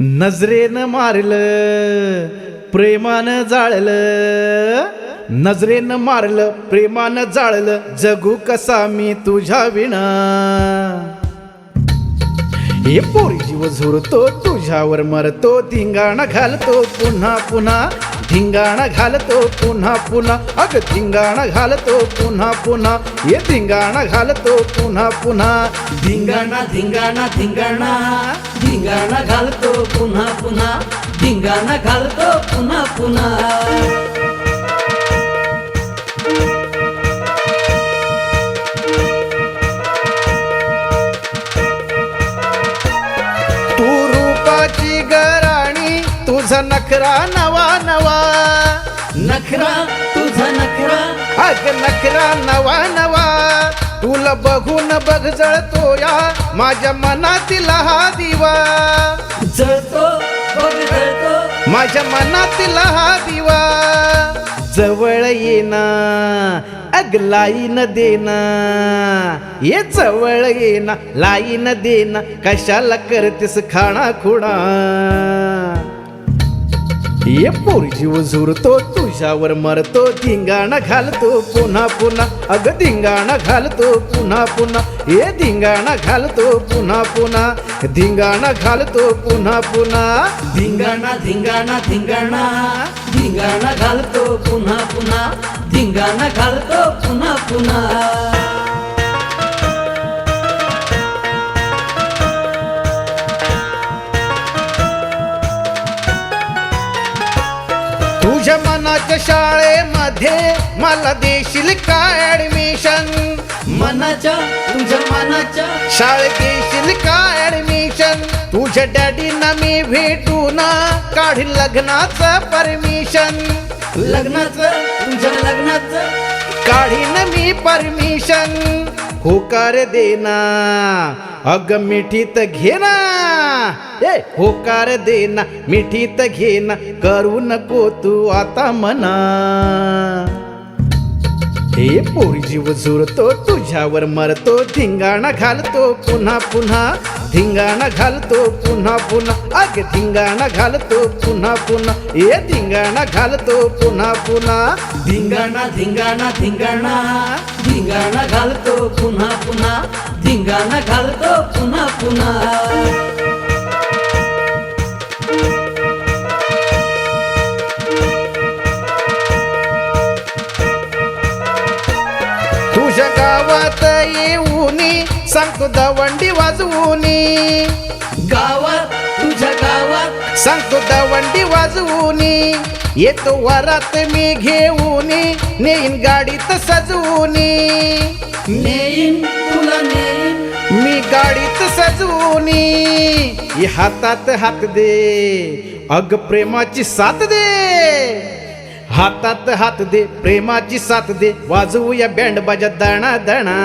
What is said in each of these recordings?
नजरेनं मारलं प्रेमानं जाळलं. नजरेनं मारलं प्रेमानं जाळलं जगू कसा मी तुझ्या विणा. हे पोरी जीव झुरतो तुझ्यावर मरतो धिंगाणा घालतो पुन्हा पुन्हा. धिंगाणा घालतो पुन्हा पुन्हा. अग धिंगाणा घालतो पुन्हा पुन्हा. हे धिंगाणा घालतो पुन्हा पुन्हा. धिंगाणा धिंगाणा धिंगाणा. धिंगाणा घालतो पुन्हा पुन्हा. धिंगाणा घालतो पुन्हा पुन्हा. तू रूपाची गराणी तुझा नखरा नवा नवा. नखरा तुझा नखरा. अग नखरा नवा नवा. तुला बघून बघ जळतो या माझ्या मनातील हा दिवा. जळतो बघ जळतो. माझ्या मनातील हा दिवा. जवळ येना अग लाईन देना. ये जवळ येना लाईन देना. कशाला करतेस खाणा खुणा ये पोरी जीव झुरतो तुझ्यावर मरतो धिंगाणा घालतो पुन्हा पुन्हा. अग धिंगाणा घालतो पुन्हा पुन्हा. ये धिंगाणा घालतो पुन्हा पुन्हा. धिंगाणा घालतो पुन्हा पुन्हा. धिंगाणा धिंगाणा धिंगाणा. धिंगाणा घालतो पुन्हा पुन्हा. धिंगाणा घालतो पुन्हा पुन्हा. मनाच्या शाळेमध्ये मला देशील का ऍडमिशन मनाच्या तुझ्या मनाच्या. शाळेत देशील का ऍडमिशन तुझ्या डॅडीना मी भेटू ना काढी लग्नाचं परमिशन लग्नाचं तुझ्या लग्नाचं. काढीन मी परमिशन होकार देना अग मिठीत घेना. ए होकार देना मिठीत घेना करू नको तू आता मना. हे पोरी जीव झुरतो तुझ्यावर मरतो धिंगाणा घालतो पुन्हा पुन्हा. धिंगाणा घालतो पुन्हा पुन्हा अग धिंगाणा घालतो पुन्हा पुन्हा. ए धिंगाणा घालतो पुन्हा पुन्हा. धिंगाणा धिंगाणा धिंगाणा. धिंगाणा घालतो पुन्हा पुन्हा धिंगाणा घालतो पुन्हा पुन्हा. तुझ्या गावात येऊनी सांगतो दवंडी वाजवूनी. गावात सांगतो दवंडी वाजवूनी. येतो वरात मी घेऊनी. नेईन गाडीत सजवूनी. नेईन तुला नेईन. मी गाडीत सजवूनी. हातात हात दे. अग प्रेमाची साथ दे. हातात हात दे प्रेमाची साथ दे. वाजवूया बँड बाजा दणा दणा.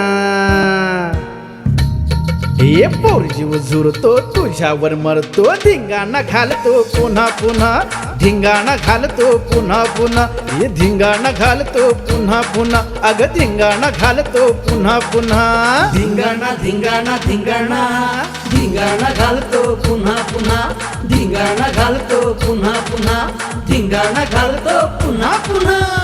हे पोरजीव झुरतो तुझ्यावर मरतो. धिंगाणा घालतो पुन्हा पुन्हा. धिंगाणा घालतो पुन्हा पुन्हा. हे धिंगाणा घालतो पुन्हा पुन्हा. अग धिंगाणा घालतो पुन्हा पुन्हा. धिंगाणा धिंगाणा धिंगाणा. धिंगाणा घालतो पुन्हा पुन्हा. धिंगाणा घालतो पुन्हा पुन्हा. धिंगाणा घालतो पुन्हा पुन्हा.